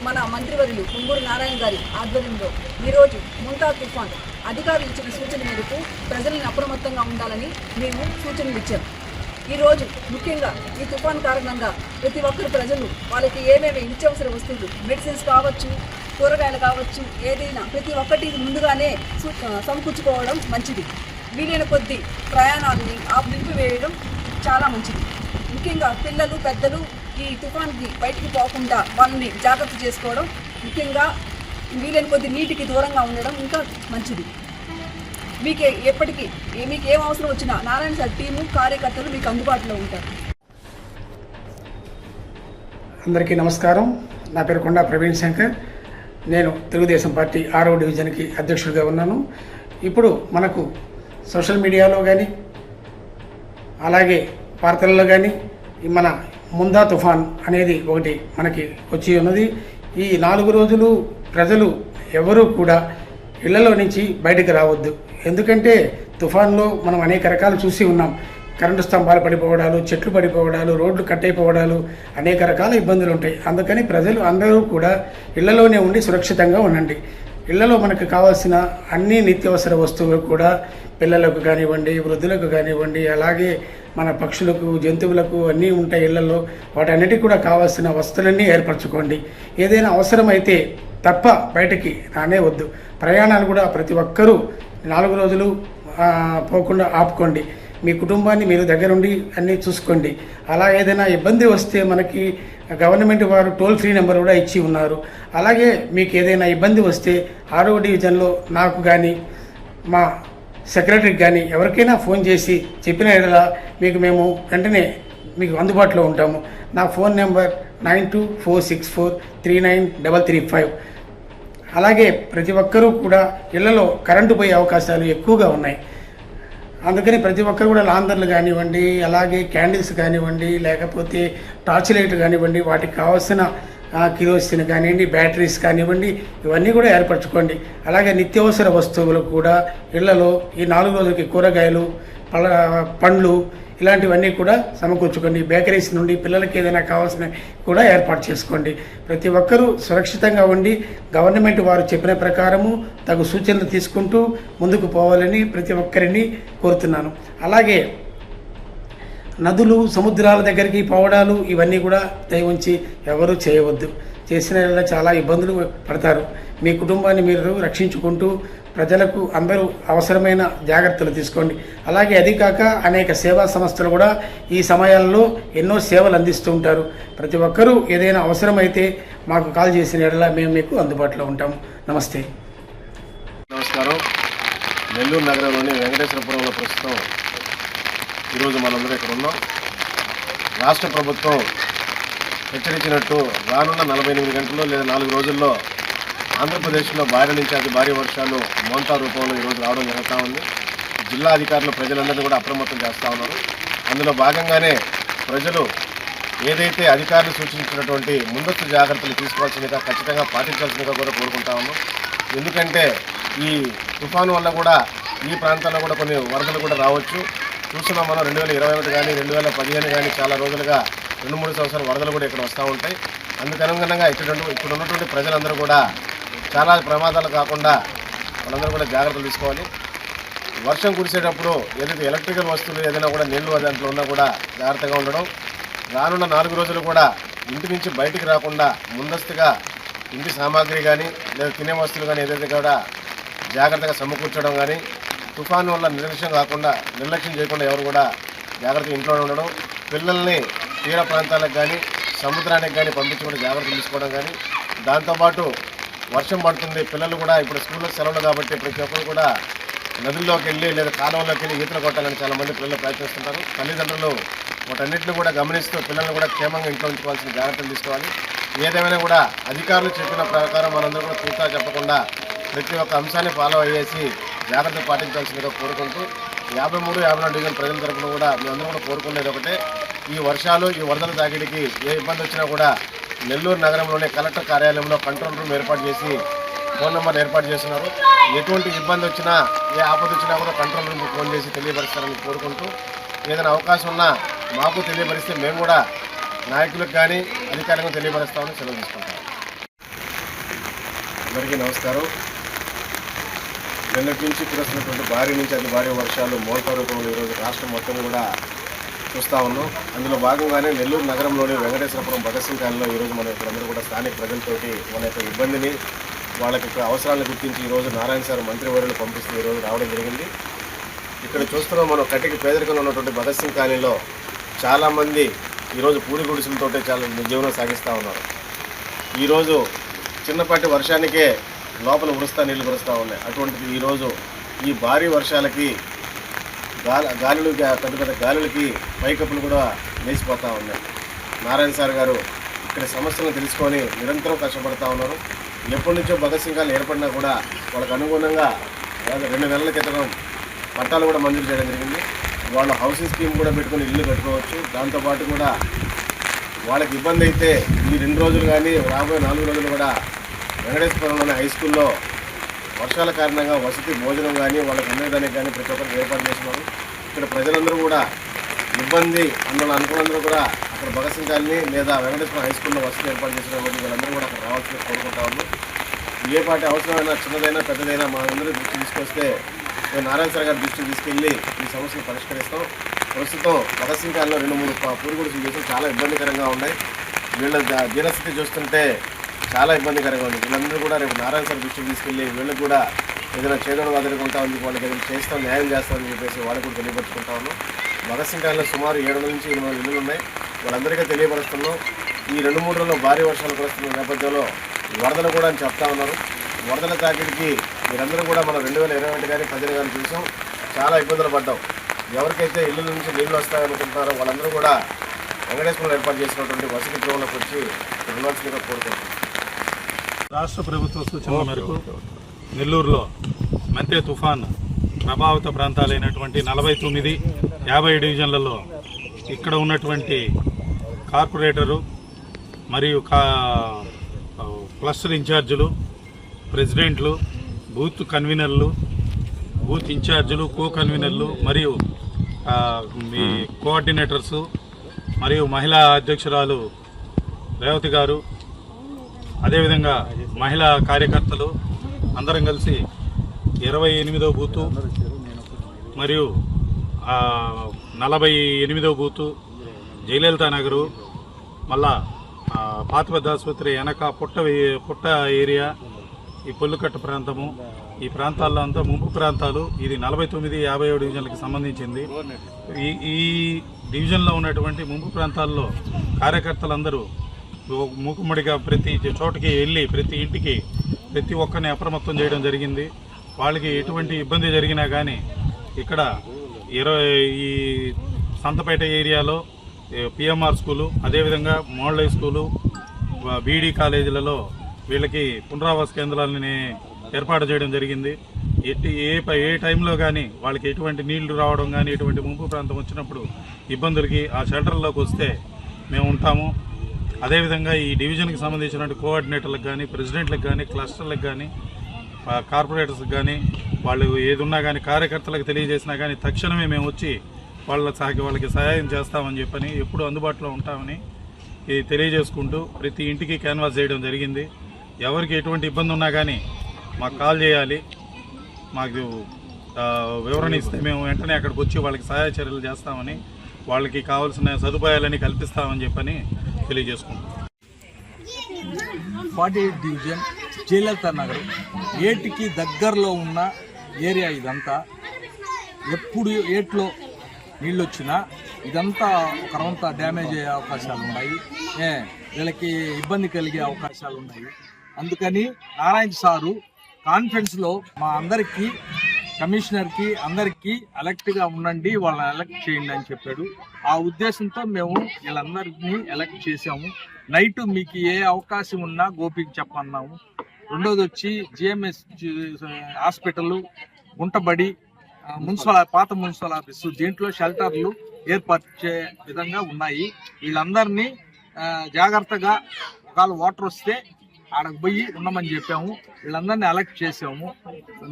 మన మంత్రివర్యులు కుంగూరు నారాయణ గారి ఆధ్వర్యంలో ఈరోజు ముంతా తుఫాన్ అధికారులు ఇచ్చిన సూచన మేరకు ప్రజలను అప్రమత్తంగా ఉండాలని మేము సూచనలు ఇచ్చాం. ఈరోజు ముఖ్యంగా ఈ తుఫాన్ కారణంగా ప్రతి ఒక్కరు ప్రజలు వాళ్ళకి ఏమేమి నిత్యావసర వస్తువులు మెడిసిన్స్ కావచ్చు కూరగాయలు కావచ్చు ఏదైనా ప్రతి ఒక్కటి ముందుగానే సమకూర్చుకోవడం మంచిది. వీలైన కొద్ది ప్రయాణాలని ఆ నిలిపివేయడం చాలా మంచిది. ముఖ్యంగా పిల్లలు పెద్దలు ఈ తుఫాన్కి బయటికి పోకుండా వాళ్ళని జాగ్రత్త చేసుకోవడం ముఖ్యంగా వీలైన కొద్ది నీటికి దూరంగా ఉండడం ఇంకా మంచిది. మీకు ఎప్పటికీ మీకు ఏం అవసరం వచ్చినా నారాయణ సార్ టీము కార్యకర్తలు మీకు అందుబాటులో ఉంటారు. అందరికీ నమస్కారం. నా పేరు కొండా ప్రవీణ్ శంకర్. నేను తెలుగుదేశం పార్టీ ఆరో డివిజన్కి అధ్యక్షుడిగా ఉన్నాను. ఇప్పుడు మనకు సోషల్ మీడియాలో కానీ అలాగే వార్తల్లో కానీ మన ముందా తుఫాన్ అనేది ఒకటి మనకి వచ్చి ఉన్నది. ఈ నాలుగు రోజులు ప్రజలు ఎవరూ కూడా ఇళ్ళలో నుంచి బయటకు రావద్దు. ఎందుకంటే తుఫాన్లో మనం అనేక రకాలు చూసి ఉన్నాం. కరెంటు స్తంభాలు పడిపోవడాలు చెట్లు పడిపోవడాలు రోడ్లు కట్టయిపోవడాలు అనేక రకాల ఇబ్బందులు ఉంటాయి. అందుకని ప్రజలు అందరూ కూడా ఇళ్ళలోనే ఉండి సురక్షితంగా ఉండండి. ఇళ్ళలో మనకు కావాల్సిన అన్ని నిత్యావసర వస్తువులు కూడా పిల్లలకు కానివ్వండి వృద్ధులకు కానివ్వండి అలాగే మన పక్షులకు జంతువులకు అన్నీ ఉంటాయి ఇళ్ళలో. వాటన్నిటికి కూడా కావాల్సిన వస్తువులన్నీ ఏర్పరచుకోండి. ఏదైనా అవసరమైతే తప్ప బయటకి రానే వద్దు. ప్రయాణాలు కూడా ప్రతి ఒక్కరూ నాలుగు రోజులు పోకుండా ఆపుకోండి. మీ కుటుంబాన్ని మీరు దగ్గరుండి అన్నీ చూసుకోండి. అలా ఏదైనా ఇబ్బంది వస్తే మనకి గవర్నమెంట్ వారు టోల్ ఫ్రీ నెంబర్ కూడా ఇచ్చి ఉన్నారు. అలాగే మీకు ఏదైనా ఇబ్బంది వస్తే ఆరో డివిజన్లో నాకు కానీ మా సెక్రటరీకి కానీ ఎవరికైనా ఫోన్ చేసి చెప్పిన ఎడల మీకు మేము వెంటనే మీకు అందుబాటులో ఉంటాము. నా phone number nine two four six four three nine double three five. అలాగే ప్రతి ఒక్కరూ కూడా ఇళ్ళలో కరెంటు పోయే అవకాశాలు ఎక్కువగా ఉన్నాయి. అందుకని ప్రతి ఒక్కరు కూడా లాందర్లు కానివ్వండి అలాగే క్యాండిల్స్ కానివ్వండి లేకపోతే టార్చ్ లైట్ కానివ్వండి వాటికి కావాల్సిన కిరోసిన్ కానివ్వండి బ్యాటరీస్ కానివ్వండి ఇవన్నీ కూడా ఏర్పరచుకోండి. అలాగే నిత్యావసర వస్తువులు కూడా ఇళ్ళలో ఈ నాలుగు రోజులకి కూరగాయలు పళ్ళ పండ్లు ఇలాంటివన్నీ కూడా సమకూర్చుకోండి. బేకరీస్ నుండి పిల్లలకి ఏదైనా కావాల్సిన కూడా ఏర్పాటు చేసుకోండి. ప్రతి ఒక్కరూ సురక్షితంగా ఉండి గవర్నమెంట్ వారు చెప్పిన ప్రకారము తగు సూచనలు తీసుకుంటూ ముందుకు పోవాలని ప్రతి ఒక్కరిని కోరుతున్నాను. అలాగే నదులు సముద్రాల దగ్గరికి పోవడాలు ఇవన్నీ కూడా దయ ఉంచి ఎవరు చేయవద్దు. చేసిన చాలా ఇబ్బందులు పడతారు. మీ కుటుంబాన్ని మీరు రక్షించుకుంటూ ప్రజలకు అందరూ అవసరమైన జాగ్రత్తలు తీసుకోండి. అలాగే అది కాక అనేక సేవా సంస్థలు కూడా ఈ సమయాల్లో ఎన్నో సేవలు అందిస్తూ ఉంటారు. ప్రతి ఒక్కరూ ఏదైనా అవసరమైతే మాకు కాల్ చేసిన ఎడలా మేము మీకు అందుబాటులో ఉంటాము. నమస్తే. నమస్కారం. నెల్లూరు నగరంలోని వెంకటేశ్వరపురంలో ప్రస్తుతం ఈరోజు మనందరం ఇక్కడ ఉన్నాం. రాష్ట్ర ప్రభుత్వం హెచ్చరించినట్టు రానున్న నలభై ఎనిమిది గంటల్లో లేదా నాలుగు రోజుల్లో ఆంధ్రప్రదేశ్లో భారీ నుంచి అతి భారీ వర్షాలు మోంతా రూపంలో ఈరోజు రావడం జరుగుతూ ఉంది. జిల్లా అధికారులు ప్రజలందరినీ కూడా అప్రమత్తం చేస్తూ ఉన్నారు. అందులో భాగంగానే ప్రజలు ఏదైతే అధికారులు సూచించినటువంటి ముందస్తు జాగ్రత్తలు తీసుకోవాల్సిందిగా ఖచ్చితంగా పాటించాల్సిందిగా కూడా కోరుకుంటా ఉన్నాం. ఎందుకంటే ఈ తుఫాను వల్ల కూడా ఈ ప్రాంతాల్లో కూడా కొన్ని వరదలు కూడా రావచ్చు. చూస్తున్నాం మనం రెండు వేల ఇరవై ఒకటి కానీ రెండు వేల పదిహేను కానీ చాలా రోజులుగా రెండు మూడు సంవత్సరాల వరదలు కూడా ఇక్కడ వస్తూ ఉంటాయి. అందుకనుగుణంగా ఇక్కడ ఇక్కడ ఉన్నటువంటి ప్రజలందరూ కూడా చాలా ప్రమాదాలు కాకుండా వాళ్ళందరూ కూడా జాగ్రత్తలు తీసుకోవాలి. వర్షం కురిసేటప్పుడు ఏదైతే ఎలక్ట్రికల్ వస్తువులు ఏదైనా కూడా నీళ్ళు దాంట్లో ఉన్నా కూడా జాగ్రత్తగా ఉండడం. రానున్న నాలుగు రోజులు కూడా ఇంటి నుంచి బయటికి రాకుండా ముందస్తుగా ఇంటి సామాగ్రి కానీ లేదా తినే వస్తువులు కానీ ఏదైతే కూడా జాగ్రత్తగా సమకూర్చడం కానీ తుఫాను వల్ల నిర్లక్ష్యం కాకుండా నిర్లక్ష్యం చేయకుండా ఎవరు కూడా జాగ్రత్తగా ఇంట్లోనే ఉండడం పిల్లల్ని తీర ప్రాంతాలకు కానీ సముద్రానికి కానీ పంపించకుండా జాగ్రత్తలు తీసుకోవడం కానీ దాంతోపాటు వర్షం పడుతుంది పిల్లలు కూడా ఇప్పుడు స్కూల్లో సెలవులు కాబట్టి ప్రతి ఒక్కరు కూడా నదుల్లోకి వెళ్ళి లేదా కాలువలోకి వెళ్ళి ఈతలు కొట్టాలని చాలా మంది పిల్లలు ప్రయత్నిస్తుంటారు. తల్లిదండ్రులు వాటన్నింటిని కూడా గమనిస్తూ పిల్లల్ని కూడా క్షేమంగా ఇంట్లో ఉంచుకోవాల్సిన జాగ్రత్తలు తీసుకోవాలి. ఏదేమైనా కూడా అధికారులు చెప్పిన ప్రకారం మనందరూ కూడా చూస్తా చెప్పకుండా ప్రతి ఒక్క అంశాన్ని ఫాలో అయ్యేసి జాగ్రత్త పాటించాల్సిందిగా కోరుకుంటూ యాభై మూడు యాభై నాలుగు డివిజన్ ప్రజల తరపున కూడా మేమందరం కూడా కోరుకునేది ఒకటే. ఈ వర్షాలు ఈ వరదల తాకిడికి ఏ ఇబ్బంది వచ్చినా కూడా నెల్లూరు నగరంలోని కలెక్టర్ కార్యాలయంలో కంట్రోల్ రూమ్ ఏర్పాటు చేసి ఫోన్ నెంబర్ ఏర్పాటు చేస్తున్నారు. ఎటువంటి ఇబ్బంది వచ్చినా ఏ ఆపద వచ్చినా కూడా కంట్రోల్ రూమ్కి ఫోన్ చేసి తెలియపరుస్తారని కోరుకుంటూ ఏదైనా అవకాశం ఉన్నా మాకు తెలియపరిస్తే మేము కూడా నాయకులకు కానీ అధికారులకు తెలియపరుస్తామని సెలవు తీసుకుంటాం. అందరికీ నమస్కారం. నిన్నటి నుంచి కురుస్తున్నటువంటి భారీ నుంచి అతి భారీ వర్షాలు మోల్తా రూపంలో ఈరోజు రాష్ట్రం మొత్తం కూడా చూస్తూ ఉన్నాం. అందులో భాగంగానే నెల్లూరు నగరంలోని వెంకటేశ్వరపురం భగత్ కాలంలో ఈరోజు మన ఇక్కడందరూ కూడా స్థానిక ప్రజలతోటి మన యొక్క ఇబ్బందిని వాళ్ళకి అవసరాలను గుర్తించి ఈరోజు నారాయణ సార్ మంత్రివర్యులు పంపిస్తూ ఈరోజు రావడం జరిగింది. ఇక్కడ చూస్తున్నాం మనం కటికి పేదరికంలో ఉన్నటువంటి భగత్ సింగ్ కాలనీలో చాలామంది ఈరోజు పూరి గుడిసెలతోటే చాలా జీవనం సాగిస్తూ ఉన్నారు. ఈరోజు చిన్నపాటి వర్షానికే లోపల ఉరుస్తా నీళ్ళు కురుస్తూ ఉన్నాయి. అటువంటిది ఈరోజు ఈ భారీ వర్షాలకి గాలి గాలులు పెద్ద పెద్ద గాలులకి పైకప్పులు కూడా లేచిపోతూ ఉన్నాయి. నారాయణ సార్ గారు ఇక్కడ సమస్యలను తెలుసుకొని నిరంతరం కష్టపడతా ఉన్నారు. ఎప్పటి నుంచో భగత్ సింగాలు ఏర్పడినా కూడా వాళ్ళకు అనుగుణంగా రెండు నెలల క్రితం పట్టాలు కూడా మంజూరు చేయడం జరిగింది. వాళ్ళు హౌసింగ్ స్కీమ్ కూడా పెట్టుకొని ఇల్లు కట్టుకోవచ్చు. దాంతోపాటు కూడా వాళ్ళకి ఇబ్బంది అయితే ఈ రెండు రోజులు కానీ రాబోయే నాలుగు రోజులు కూడా వెంకటేశ్వరంలోని హై స్కూల్లో వర్షాల కారణంగా వసతి భోజనం కానీ వాళ్ళకి ఉండేదానికి కానీ ప్రతి ఒక్కరికి ఏర్పాటు చేస్తున్నారు. ఇక్కడ ప్రజలందరూ కూడా ఇబ్బంది అందులో అనుకున్నందరూ కూడా అక్కడ భగత్ సింగ్ కాలనీ లేదా వెంకటేశ్వరం హై స్కూల్లో వసతి ఏర్పాటు చేసిన వీళ్ళందరూ కూడా అక్కడ రావాల్సింది కోరుకుంటా ఉన్నాం. ఏ పాటి అవసరమైనా చిన్నదైనా పెద్దదైనా మా అందరూ దృష్టి తీసుకొస్తే మేము నారాయణ సార్ గారి దృష్టికి తీసుకెళ్ళి ఈ సమస్యను పరిష్కరిస్తాం. ప్రస్తుతం భగత్ సింగ్ రెండు మూడు ప- పూరుగుడుసులు చేసి చాలా ఇబ్బందికరంగా ఉన్నాయి. వీళ్ళ దీనస్థితి చూస్తుంటే చాలా ఇబ్బందికరంగా ఉంది. వీళ్ళందరూ కూడా రేపు నారాయణ సార్ దృష్టికి తీసుకెళ్ళి వీళ్ళకి కూడా ఏదైనా చేదోడు వదులుకుంటా ఉంది వాళ్ళకి ఏదైనా చేస్తాం న్యాయం చేస్తామని చెప్పేసి వాళ్ళు కూడా తెలియపరుచుకుంటా ఉన్నాం. భగత్ సింగ్ సుమారు ఏడు వందల నుంచి ఎనిమిది వందల ఇల్లులు ఉన్నాయి. వాళ్ళందరికీ తెలియపరుస్తున్నాం. ఈ రెండు మూడు రోజుల్లో భారీ వర్షాలు కురుస్తున్న నేపథ్యంలో వరదలు కూడా అని చెప్తా ఉన్నారు. వరదల తాకిడికి మీరందరూ కూడా మనం రెండు వేల ఇరవై ఒకటి కానీ పదిహేను కానీ చూసాం. చాలా ఇబ్బందులు పడ్డాం. ఎవరికైతే ఇళ్ళ నుంచి నీళ్ళు వస్తాయనుకుంటున్నారో వాళ్ళందరూ కూడా వెంకటేశ్వరంలో ఏర్పాటు చేసినటువంటి వసతి గృహంలోకి వచ్చి రుణాల్సిందిగా కోరుకుంటున్నాం. రాష్ట్ర ప్రభుత్వ సూచనల మేరకు నెల్లూరులో మెంతే తుఫాన్ ప్రభావిత ప్రాంతాలైనటువంటి నలభై తొమ్మిది యాభై డివిజన్లలో ఇక్కడ ఉన్నటువంటి కార్పొరేటరు మరియు కా క్లస్టర్ ఇన్ఛార్జీలు ప్రెసిడెంట్లు బూత్ కన్వీనర్లు బూత్ ఇన్ఛార్జీలు కో కన్వీనర్లు మరియు మీ కోఆర్డినేటర్సు మరియు మహిళా అధ్యక్షురాలు రేవతి గారు అదేవిధంగా మహిళా కార్యకర్తలు అందరం కలిసి ఇరవై ఎనిమిదో బూతు మరియు నలభై ఎనిమిదో బూతు జయలలిత నగరు మళ్ళా పాత పెద్ద ఆసుపత్రి వెనక పుట్ట పుట్ట ఏరియా ఈ పొల్లుకట్ట ప్రాంతము ఈ ప్రాంతాల్లో అంతా ముంపు ప్రాంతాలు ఇది నలభై తొమ్మిది యాభై ఏడు డివిజన్లకు సంబంధించింది. ఈ ఈ డివిజన్లో ఉన్నటువంటి ముంపు ప్రాంతాల్లో కార్యకర్తలందరూ మూకుమ్మడిగా ప్రతి చోటకి వెళ్ళి ప్రతి ఇంటికి ప్రతి ఒక్కరిని అప్రమత్తం చేయడం జరిగింది. వాళ్ళకి ఎటువంటి ఇబ్బంది జరిగినా కానీ ఇక్కడ ఇరవై ఈ సంతపేట ఏరియాలో పిఎంఆర్ స్కూలు అదేవిధంగా model high school B D కాలేజీలలో వీళ్ళకి పునరావాస కేంద్రాలని ఏర్పాటు చేయడం జరిగింది. ఎట్టి ఏ ఏ టైంలో కానీ వాళ్ళకి ఎటువంటి నీళ్ళు రావడం కానీ ఎటువంటి ముంపు ప్రాంతం వచ్చినప్పుడు ఇబ్బందులకి ఆ షెల్టర్లోకి వస్తే మేము ఉంటాము. అదేవిధంగా ఈ డివిజన్కి సంబంధించిన కోఆర్డినేటర్లకు కానీ ప్రెసిడెంట్లకు కానీ క్లస్టర్లకు కానీ కార్పొరేటర్స్కి కానీ వాళ్ళు ఏది ఉన్నా కానీ కార్యకర్తలకు తెలియజేసినా కానీ తక్షణమే మేము వచ్చి వాళ్ళ సాగి వాళ్ళకి సహాయం చేస్తామని చెప్పని ఎప్పుడు అందుబాటులో ఉంటామని ఇది తెలియజేసుకుంటూ ప్రతి ఇంటికి క్యాన్వాస్ చేయడం జరిగింది. ఎవరికి ఎటువంటి ఇబ్బంది ఉన్నా కానీ మాకు కాల్ చేయాలి. మాకు వివరణ ఇస్తే మేము వెంటనే అక్కడికి వచ్చి వాళ్ళకి సహాయ చర్యలు చేస్తామని వాళ్ళకి కావాల్సిన సదుపాయాలని కల్పిస్తామని చెప్పని తెలియజేసుకుంటున్నాం. Forty eight division Jayalalitha Nagar ఏటికి దగ్గరలో ఉన్న ఏరియా ఇదంతా. ఎప్పుడు ఏట్లో నీళ్ళు వచ్చినా ఇదంతా ఒకరంతా డ్యామేజ్ అయ్యే అవకాశాలు ఉన్నాయి. వీళ్ళకి ఇబ్బంది కలిగే అవకాశాలు ఉన్నాయి. అందుకని నారాయణ సారు కాన్ఫరెన్స్లో మా అందరికీ కమిషనర్కి అందరికీ ఎలక్ట్గా ఉండండి వాళ్ళని ఎలక్ట్ చేయండి అని చెప్పాడు. ఆ ఉద్దేశంతో మేము వీళ్ళందరినీ ఎలక్ట్ చేసాము నైట్ మీకు ఏ అవకాశం ఉన్నా గోపికి చెప్పన్నాము. రెండోది వచ్చి జిఎంఎస్ హాస్పిటల్ గుంటబడి మున్సిపల్ పాత మున్సిపల్ ఆఫీసు దీంట్లో షెల్టర్లు ఏర్పాటు చే విధంగా ఉన్నాయి. వీళ్ళందరినీ జాగ్రత్తగా ఒకవేళ వాటర్ వస్తే ఆడకు పోయి ఉండమని చెప్పాము. వీళ్ళందరినీ ఎలక్ట్ చేసాము.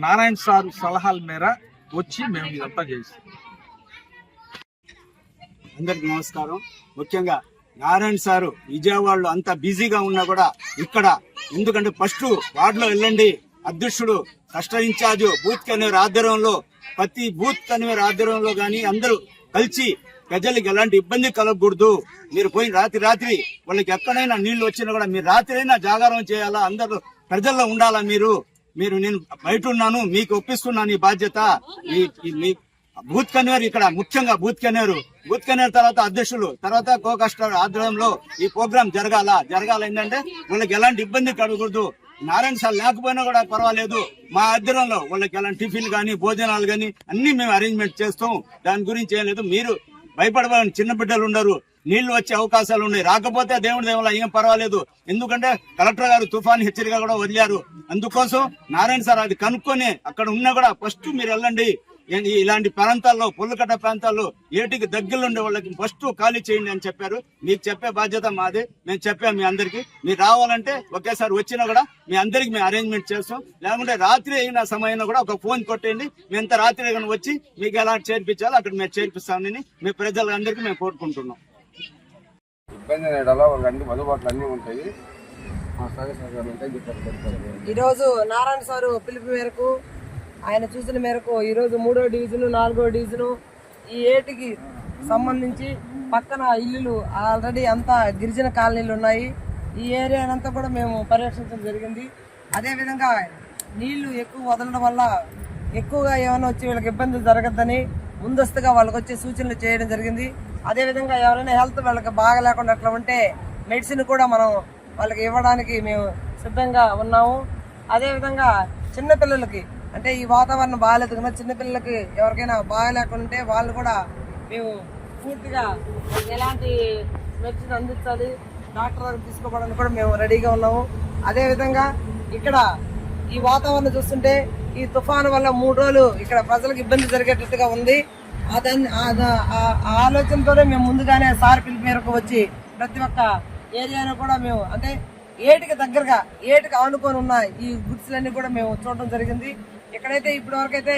నారాయణ సార్ సలహాల మేర వచ్చి మేము ఇదంతా చేసాం. అందరికి నమస్కారం. ముఖ్యంగా నారాయణ సారు విజయవాడలో అంత బిజీగా ఉన్నా కూడా ఇక్కడ ఎందుకంటే ఫస్ట్ వార్డులో వెళ్ళండి. అధ్యక్షుడు కష్ట ఇన్ఛార్జ్ బూత్ కన్వీనర్ ఆధ్వర్యంలో ప్రతి బూత్ కన్వీనర్ ఆధ్వర్యంలో కానీ అందరూ కలిసి ప్రజలకు ఎలాంటి ఇబ్బంది కలగకూడదు. మీరు పోయిన రాత్రి రాత్రి వాళ్ళకి ఎక్కడైనా నీళ్ళు వచ్చినా కూడా మీరు రాత్రి అయినా జాగారం చేయాలా? అందరూ ప్రజల్లో ఉండాలా మీరు? మీరు నేను బయట ఉన్నాను మీకు ఒప్పిస్తున్నాను ఈ బాధ్యత. మీ బూత్ కన్వేర్ ఇక్కడ ముఖ్యంగా బూత్ కన్వీనర్. బూత్ కన్వేర్ తర్వాత అధ్యక్షులు తర్వాత కో ఆధ్వర్యంలో ఈ ప్రోగ్రాం జరగాల? జరగాల ఏంటంటే వాళ్ళకి ఎలాంటి ఇబ్బంది కలగకూడదు. నారాయణ సార్ లేకపోయినా కూడా పర్వాలేదు. మా ఆధ్వర్యంలో వాళ్ళకి ఎలాంటి టిఫిన్ కానీ భోజనాలు కానీ అన్ని మేము అరేంజ్మెంట్ చేస్తాం. దాని గురించి ఏం లేదు. మీరు భయపడవాలని చిన్న బిడ్డలు ఉండరు నీళ్ళు వచ్చే అవకాశాలు ఉన్నాయి. రాకపోతే దేవుడి దేవుల ఏం పర్వాలేదు. ఎందుకంటే కలెక్టర్ గారు తుఫాన్ హెచ్చరిక కూడా వదిలారు. అందుకోసం నారాయణ సార్ అది కనుక్కొని అక్కడ ఉన్నా కూడా ఫస్ట్ మీరు వెళ్ళండి. ఇలాంటి ప్రాంతాల్లో పుల్లకట్ట ప్రాంతాల్లో ఏటికి దగ్గరలో ఉండే వాళ్ళకి ఫస్ట్ ఖాళీ చేయండి అని చెప్పారు. మీకు చెప్పే బాధ్యత మాది. మేము చెప్పాం మీ అందరికి. మీరు రావాలంటే ఒకేసారి వచ్చినా కూడా మీ అందరికి మేము అరేంజ్మెంట్ చేస్తాం. లేకుంటే రాత్రి అయిన సమయంలో కూడా ఒక ఫోన్ కొట్టేయండి. మేము ఎంత రాత్రి కానీ వచ్చి మీకు ఎలా చేర్పించాలో అక్కడ మేము చేర్పిస్తామని మీ ప్రజలందరికీ మేము కోరుకుంటున్నాం. ఇబ్బంది వాళ్ళకి అందుబాటులో అన్నీ ఉంటాయి. ఈరోజు నారాయణ సారు పిలుపు మేరకు ఆయన చూసిన మేరకు ఈరోజు మూడో డివిజను నాలుగో డివిజను ఈ ఏటికి సంబంధించి పక్కన ఇల్లులు ఆల్రెడీ అంతా గిరిజన కాలనీలు ఉన్నాయి. ఈ ఏరియానంతా కూడా మేము పర్యవేక్షించడం జరిగింది. అదేవిధంగా నీళ్ళు ఎక్కువ వదలడం వల్ల ఎక్కువగా ఏమైనా వచ్చి వీళ్ళకి ఇబ్బంది జరగద్దని ముందస్తుగా వాళ్ళకి వచ్చే సూచనలు చేయడం జరిగింది. అదేవిధంగా ఎవరైనా హెల్త్ వాళ్ళకి బాగా లేకుండా అట్లా ఉంటే మెడిసిన్ కూడా మనం వాళ్ళకి ఇవ్వడానికి మేము సిద్ధంగా ఉన్నాము. అదేవిధంగా చిన్నపిల్లలకి అంటే ఈ వాతావరణం బాగాలేదు కదా చిన్నపిల్లలకి ఎవరికైనా బాగాలేకుంటే వాళ్ళు కూడా మేము పూర్తిగా ఎలాంటి మెడిసిన్ అందించాలి డాక్టర్ దగ్గర తీసుకోవడానికి కూడా మేము రెడీగా ఉన్నాము. అదేవిధంగా ఇక్కడ ఈ వాతావరణం చూస్తుంటే ఈ తుఫాను వల్ల మూడు రోజులు ఇక్కడ ప్రజలకు ఇబ్బంది జరిగేటట్టుగా ఉంది. ఆ దాన్ని ఆ ఆలోచనతోనే మేము ముందుగానే సార్ పిలుపు మేరకు వచ్చి ప్రతి ఒక్క ఏరియాను కూడా మేము అంటే ఏటికి దగ్గరగా ఏటికి ఆనుకొని ఉన్న ఈ గుడ్స్లన్నీ కూడా మేము చూడడం జరిగింది. ఇక్కడైతే ఇప్పటి వరకు అయితే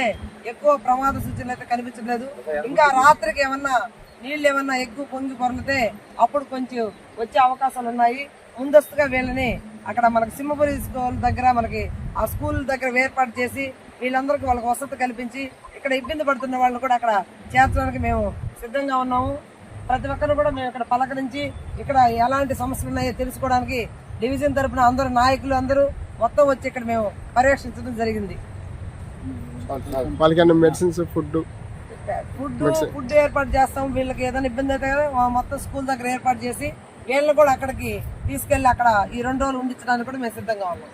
ఎక్కువ ప్రమాద సూచనలు అయితే కనిపించలేదు ఇంకా రాత్రికి ఏమన్నా నీళ్ళు ఏమన్నా ఎక్కువ పొంగి పొరలితే అప్పుడు కొంచెం వచ్చే అవకాశాలు ఉన్నాయి. ముందస్తుగా వీళ్ళని అక్కడ మనకి సింహపురి స్కూల్ దగ్గర మనకి ఆ స్కూల్ దగ్గర ఏర్పాటు చేసి వీళ్ళందరికీ వాళ్ళకి వసతి కల్పించి ఇక్కడ ఇబ్బంది పడుతున్న వాళ్ళని కూడా అక్కడ చేర్చడానికి మేము సిద్ధంగా ఉన్నాము. ప్రతి ఒక్కరు కూడా మేము ఇక్కడ పలకరించి ఇక్కడ ఎలాంటి సమస్యలు ఉన్నాయో తెలుసుకోవడానికి డివిజన్ తరపున అందరూ నాయకులు అందరూ మొత్తం వచ్చి ఇక్కడ మేము పర్యవేక్షించడం జరిగింది. వాళ్ళకి మెడిసిన్స్ ఫుడ్ ఫుడ్ ఫుడ్ ఏర్పాటు చేస్తాం. వీళ్ళకి ఏదైనా ఇబ్బంది అయితే మొత్తం స్కూల్ దగ్గర ఏర్పాటు చేసి వీళ్ళని కూడా అక్కడికి తీసుకెళ్ళి అక్కడ ఈ రెండు రోజులు ఉండించడానికి కూడా మేము సిద్ధంగా ఉన్నాం.